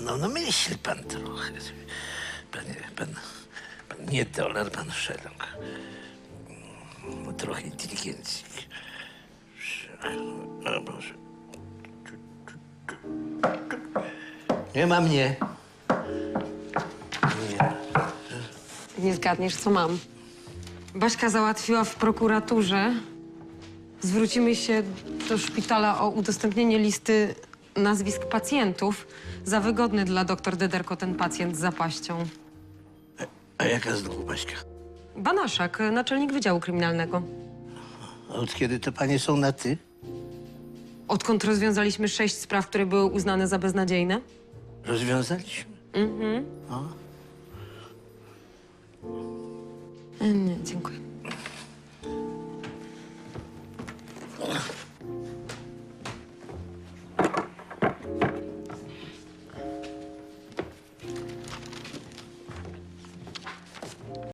no, no, no myśli pan trochę. Panie, pan, pan nie dolar, pan Sherlock. No, trochę inteligencji. O Boże. Nie ma mnie. Nie. Nie zgadniesz, co mam. Baśka załatwiła w prokuraturze. Zwrócimy się do szpitala o udostępnienie listy nazwisk pacjentów. Za wygodny dla doktor Dederko ten pacjent z zapaścią. A jaka znowu Baśka? Banaszak, naczelnik Wydziału Kryminalnego. A Od kiedy te panie są na ty? Odkąd rozwiązaliśmy sześć spraw, które były uznane za beznadziejne? Rozwiązaliśmy? E, Nie, dziękuję.